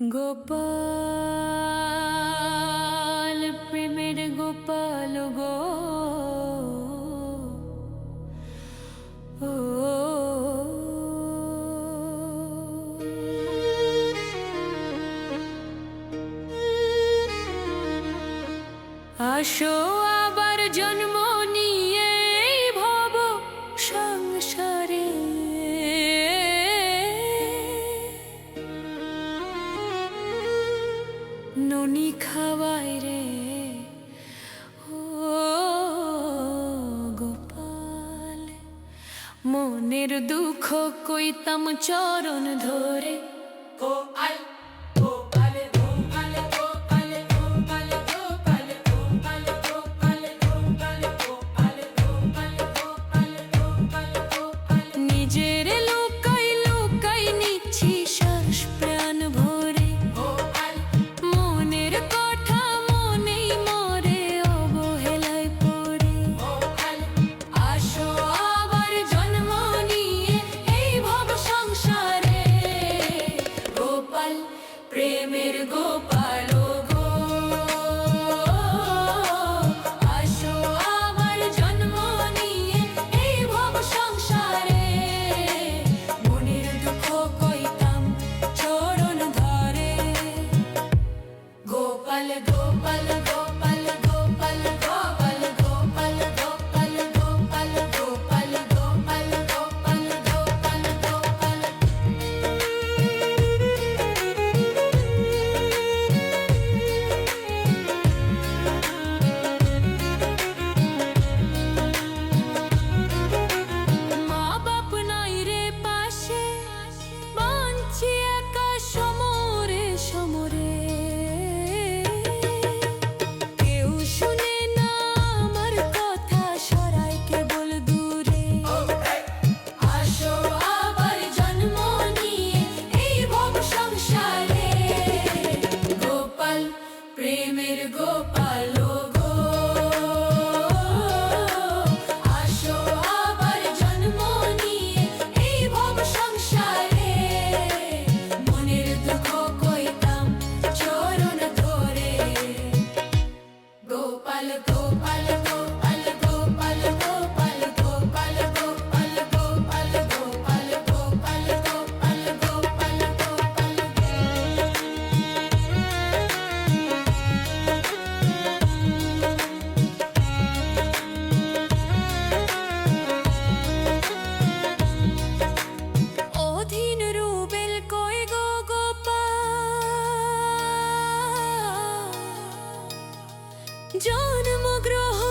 গোপাল প্রেমের গোপাল গো। আসো আবার জন্ম রনি খাওয়াই রে। ও গোপাল মনের দুঃখ কইতাম চরণ ধরে। গোপাল জন্মগ্রহণ